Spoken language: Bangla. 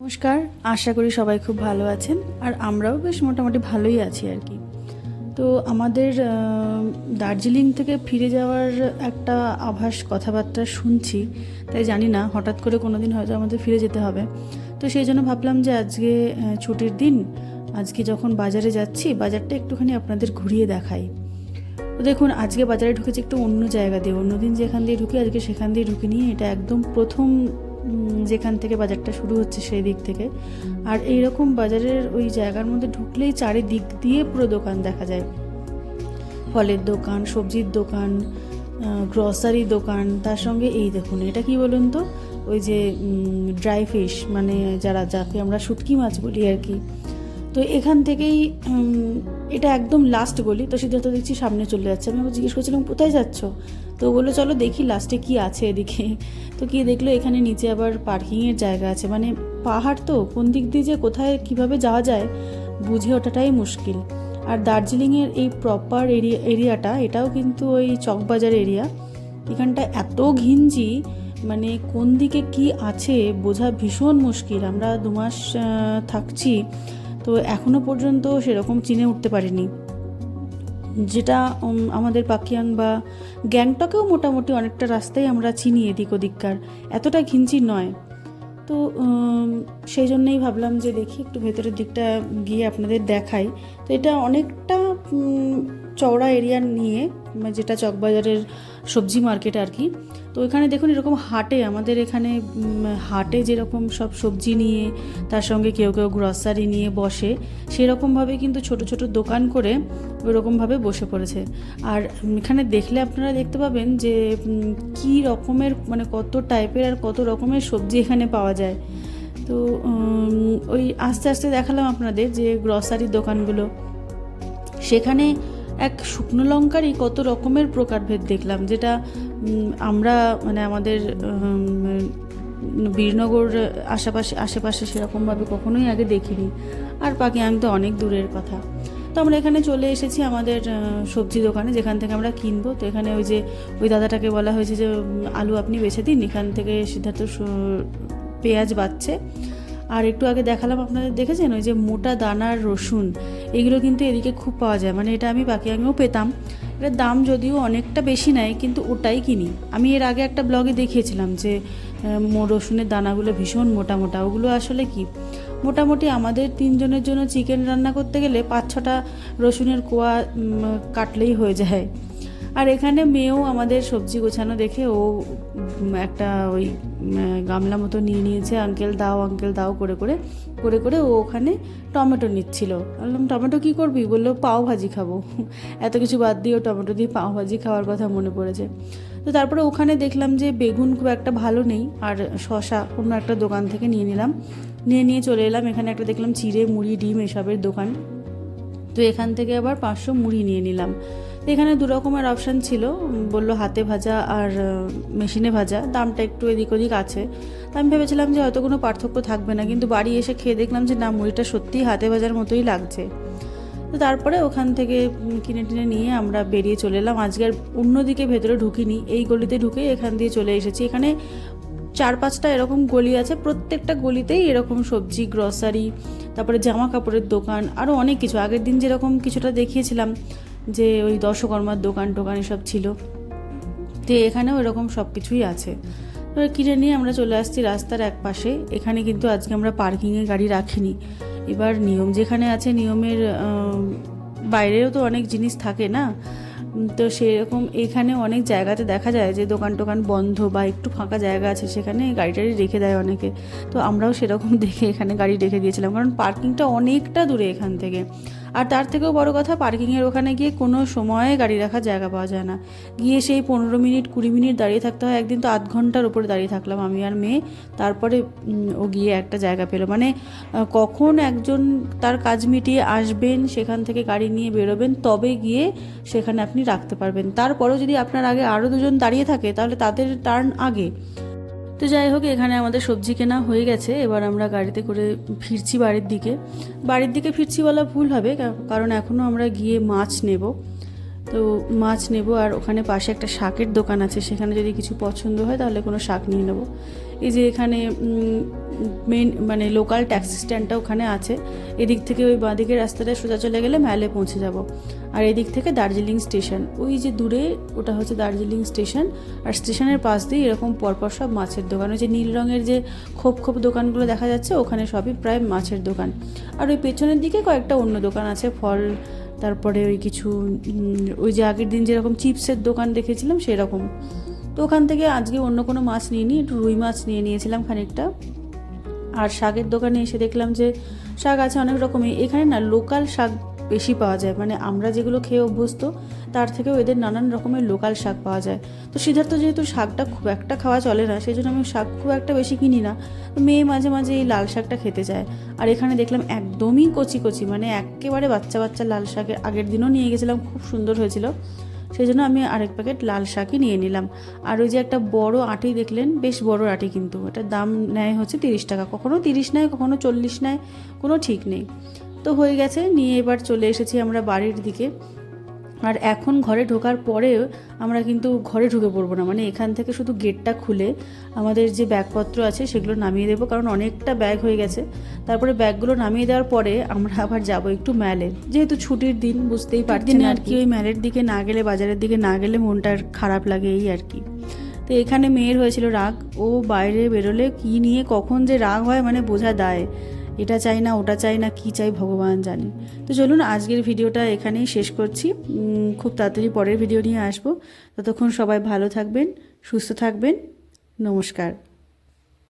নমস্কার, আশা করি সবাই খুব ভালো আছেন আর আমরাও বেশ মোটামুটি ভালোই আছি আর কি। তো আমাদের দার্জিলিং থেকে ফিরে যাওয়ার একটা আভাস কথাবার্তা শুনছি, তাই জানি না, হঠাৎ করে কোনো দিন হয়তো আমাদের ফিরে যেতে হবে। তো সেই জন্য ভাবলাম যে আজকে ছুটির দিন, আজকে যখন বাজারে যাচ্ছি, বাজারটা একটুখানি আপনাদের ঘুরিয়ে দেখাই। তো দেখুন, আজকে বাজারে ঢুকেছি একটু অন্য জায়গা দিয়ে অন্যদিন যেখান দিয়ে ঢুকি, আজকে সেখান দিয়ে ঢুকে নিয়ে এটা একদম প্রথম যেখান থেকে বাজারটা শুরু হচ্ছে সেই দিক থেকে। আর এই রকম বাজারের ওই জায়গার মধ্যে ঢুকলেই চারিদিক দিয়ে পুরো দোকান দেখা যায়। ফলের দোকান, সবজির দোকান গ্রসারি দোকান, তার সঙ্গে এই দেখুন, এটা কি বলুন তো? ওই যে ড্রাই ফিশ মানে যারা, যাকে আমরা শুটকি মাছ বলি আর কি। তো এখান থেকেই এটা একদম লাস্ট গলি। তো সিদ্ধার্থ দেখছি সামনে চলে যাচ্ছে। আমি জিজ্ঞেস করছিলাম, কোথায় যাচ্ছ? তো বলল, চলো দেখি লাস্টে কি আছে এদিকে। তো কি দেখল এখানে নিচে আবার পার্কিংয়ের জায়গা আছে। মানে পাহাড় তো, কোন দিক দিয়ে যে কোথায় কীভাবে যাওয়া যায় বুঝে ওঠাটাই মুশকিল। আর দার্জিলিংয়ের এই প্রপার এরিয়া এরিয়াটা এটাও কিন্তু ওই চকবাজার এরিয়া এখানটা এত ঘিঞ্জি মানে কোন দিকে কি আছে বোঝা ভীষণ মুশকিল। আমরা দু মাস থাকছি। তো এখনও পর্যন্ত সেরকম চিনে উঠতে পারিনি। যেটা আমাদের পাকিয়াং বা গ্যাংটকেও মোটামুটি অনেকটা রাস্তায় আমরা চিনি এদিক ওদিককার। এতটা ঘিঞ্চি নয়। তো সেই জন্যেই ভাবলাম যে দেখি একটু ভেতরের দিকটা গিয়ে আপনাদের দেখাই। তো এটা অনেকটা চওড়া এরিয়া নিয়ে মানে যেটা চকবাজারের সবজি মার্কেট আর কি। তো এখানে দেখুন এরকম হাটে, আমাদের এখানে হাটে যেরকম সব সবজি নিয়ে, তার সঙ্গে কেউ কেউ গ্রসারি নিয়ে বসে, সেরকমভাবে কিন্তু ছোট ছোট দোকান করে ওইরকমভাবে বসে পড়েছে। আর এখানে দেখলে আপনারা দেখতে পাবেন যে কি রকমের মানে কত টাইপের আর কত রকমের সবজি এখানে পাওয়া যায়। তো ওই আস্তে আস্তে দেখালাম আপনাদের যে গ্রসারির দোকানগুলো। সেখানে এক শুকনো লঙ্কারই কত রকমের প্রকারভেদ দেখলাম, যেটা আমরা মানে আমাদের বীরনগর আশেপাশে আশেপাশে সেরকমভাবে কখনোই আগে দেখিনি। আর পাকিয়াং তো অনেক দূরের কথা। তো আমরা এখানে চলে এসেছি আমাদের সবজি দোকানে, যেখান থেকে আমরা কিনবো। তো এখানে ওই যে, ওই দাদাটাকে বলা হয়েছে যে আলু আপনি বেছে দিন, এখান থেকে সিদ্ধার্থ পেঁয়াজ বাচ্ছে। আর একটু আগে দেখালাম আপনাদের, দেখেছেন? ওই যে মোটা দানার রসুন, এগুলো কিন্তু এদিকে খুব পাওয়া যায়। মানে এটা আমি বাকি আমিও পেতাম। এটার দাম যদিও অনেকটা বেশি নেয়, কিন্তু ওটাই কিনি। আমি এর আগে একটা ব্লগে দেখিয়েছিলাম যে রসুনের দানাগুলো ভীষণ মোটা মোটা। ওগুলো আসলে কি? মোটামুটি আমাদের তিনজনের জন্য চিকেন রান্না করতে গেলে পাঁচ ছটা রসুনের কোয়া কাটলেই হয়ে যায়। আর এখানে মেয়েও আমাদের সবজি গোছানো দেখে ও একটা ওই গামলা মতো নিয়ে নিয়েছে। আঙ্কেল, দাও আঙ্কেল, দাও করে করে করে করে ও ওখানে টমেটো নিচ্ছিল। বললাম, টমেটো কী করবি? বলল, পাও ভাজি খাব। এত কিছু বাদ দিয়েও টমেটো দিয়ে পাও ভাজি খাওয়ার কথা মনে পড়েছে। তো তারপরে ওখানে দেখলাম যে বেগুন খুব একটা ভালো নেই, আর শশা অন্য একটা দোকান থেকে নিয়ে নিলাম। নিয়ে নিয়ে চলে এলাম। এখানে একটা দেখলাম চিড়ে, মুড়ি, ডিম এসবের দোকান। তো এখান থেকে আবার পাঁচশো মুড়ি নিয়ে নিলাম। এখানে দু রকমের অপশান ছিল। বলল হাতে ভাজা আর মেশিনে ভাজা। দামটা একটু এদিক ওদিক আছে। তো আমি ভেবেছিলাম যে হয়তো কোনো পার্থক্য থাকবে না। কিন্তু বাড়ি এসে খেয়ে দেখলাম যে, না, মুড়িটা সত্যিই হাতে ভাজার মতোই লাগছে। তো তারপরে ওখান থেকে কিনে টিনে নিয়ে আমরা বেরিয়ে চলে এলাম। আজকে আর অন্যদিকে ভেতরে ঢুকিনি। এই গলিতে ঢুকে এখান দিয়ে চলে এসেছি। এখানে চার পাঁচটা এরকম গলি আছে। প্রত্যেকটা গলিতেই এরকম সবজি গ্রসারি তারপরে জামা কাপড়ের দোকান আরও অনেক কিছু। আগের দিন যেরকম কিছুটা দেখিয়েছিলাম যে ওই দশকর্মার দোকান টোকান এসব ছিল। তো এখানেও এরকম সব কিছুই আছে। এবার কিনে নিয়ে আমরা চলে আসছি রাস্তার এক পাশে। এখানে কিন্তু আজকে আমরা পার্কিংয়ে গাড়ি রাখিনি। এবার নিয়ম যেখানে আছে নিয়মের বাইরেও তো অনেক জিনিস থাকে না? তো সেরকম এখানে অনেক জায়গাতে দেখা যায় যে দোকান টোকান বন্ধ বা একটু ফাঁকা জায়গা আছে, সেখানে গাড়ি টাড়ি রেখে দেয় অনেকে। তো আমরাও সেরকম দেখে এখানে গাড়ি রেখে দিয়েছিলাম কারণ পার্কিংটা অনেকটা দূরে এখান থেকে। আর তার থেকেও বড় কথা, পার্কিংয়ের ওখানে গিয়ে কোনো সময়ে গাড়ি রাখার জায়গা পাওয়া যায় না। গিয়ে সেই পনেরো মিনিট, কুড়ি মিনিট দাঁড়িয়ে থাকতে হয়। একদিন তো আধ ঘণ্টার উপরে দাঁড়িয়ে থাকলাম আমি আর মেয়ে। তারপরে ও গিয়ে একটা জায়গা পেল। মানে কখন একজন তার কাজ মিটিয়ে আসবেন, সেখান থেকে গাড়ি নিয়ে বেরোবেন, তবে গিয়ে সেখানে আপনি রাখতে পারবেন। তারপরেও যদি আপনার আগে আরও দুজন দাঁড়িয়ে থাকে, তাহলে তাদের টার্ন আগে। তো যাই হোক, এখানে আমাদের সবজি কেনা হয়ে গেছে। এবার আমরা গাড়িতে করে ফিরছি বাড়ির দিকে। বাড়ির দিকে ফিরছি বলা ভুল হবে কারণ এখনও আমরা গিয়ে মাছ নেব। তো মাছ নেব, আর ওখানে পাশে একটা শাকের দোকান আছে। সেখানে যদি কিছু পছন্দ হয়, তাহলে কোনো শাক নিয়ে নেব। এই যে এখানে মেন মানে লোকাল ট্যাক্সি স্ট্যান্ডটা ওখানে আছে। এদিক থেকে ওই বাঁদিকের রাস্তাটা সোজা চলে গেলে ম্যালে পৌঁছে যাব। আর এদিক থেকে দার্জিলিং স্টেশন ওই যে দূরে ওটা হচ্ছে দার্জিলিং স্টেশন আর স্টেশনের পাশ দিয়ে এরকম পরপর সব মাছের দোকান। ওই যে নীল রঙের যে খোপ খোপ দোকানগুলো দেখা যাচ্ছে, ওখানে সবই প্রায় মাছের দোকান। আর ওই পেছনের দিকে কয়েকটা অন্য দোকান আছে, ফল, তারপরে ওই কিছু ওই যে আগের দিন যেরকম চিপসের দোকান দেখেছিলাম, সেরকম। তো ওখান থেকে আজকে অন্য কোনো মাছ নিইনি, একটু রুই মাছ নিয়ে নিয়েছিলাম খানিকটা। আর শাকের দোকানে এসে দেখলাম যে শাক আছে অনেক রকমই। এখানে না লোকাল শাক বেশি পাওয়া যায় মানে আমরা যেগুলো খেয়ে অভ্যস্ত, তার থেকেও এদের নানান রকমের লোকাল শাক পাওয়া যায়। তো সিদ্ধার্থ যেহেতু শাকটা খুব একটা খাওয়া চলে না সেই জন্য আমি শাক খুব একটা বেশি কিনি না। তো মেয়ে মাঝে মাঝে এই লাল শাকটা খেতে চায় আর এখানে দেখলাম একদমই কচি কচি মানে একেবারে বাচ্চা বাচ্চা লাল শাকের আগের দিনও নিয়ে গেছিলাম, খুব সুন্দর হয়েছিল। সেই জন্য আমি আরেক প্যাকেট লাল শাকই নিয়ে নিলাম। আর ওই যে একটা বড় আটি দেখলেন, বেশ বড় আটি কিন্তু। এটার দাম নেয় হচ্ছে তিরিশ টাকা। কখনো তিরিশ নেয়, কখনো চল্লিশ নেয়, কোনো ঠিক নেই। তো হয়ে গেছে, নিয়ে এবার চলে এসেছি আমরা বাড়ির দিকে। আর এখন ঘরে ঢোকার পরে আমরা কিন্তু ঘরে ঢুকে পড়ব না। মানে এখান থেকে শুধু গেটটা খুলে আমাদের যে ব্যাগপত্র আছে সেগুলো নামিয়ে দেবো কারণ অনেকটা ব্যাগ হয়ে গেছে। তারপরে ব্যাগগুলো নামিয়ে দেওয়ার পরে আমরা আবার যাব একটু ম্যালে। যেহেতু ছুটির দিন বুঝতেই পারছেন আর কি। ওই ম্যালের দিকে না গেলে বাজারের দিকে না গেলে মনটা খারাপ লাগে এই আর কি। তো এখানে মেয়ের হয়েছিল রাগ। ও বাইরে বেরোলে কি নিয়ে কখন যে রাগ হয় মানে বোঝা দায় এটা চাই না, ওটা চাই না, কি চাই ভগবান জানে। তো চলুন, আজকের ভিডিওটা এখানেই শেষ করছি। খুব তাড়াতাড়ি পরের ভিডিও নিয়ে আসব। ততক্ষণ সবাই ভালো থাকবেন, সুস্থ থাকবেন। নমস্কার।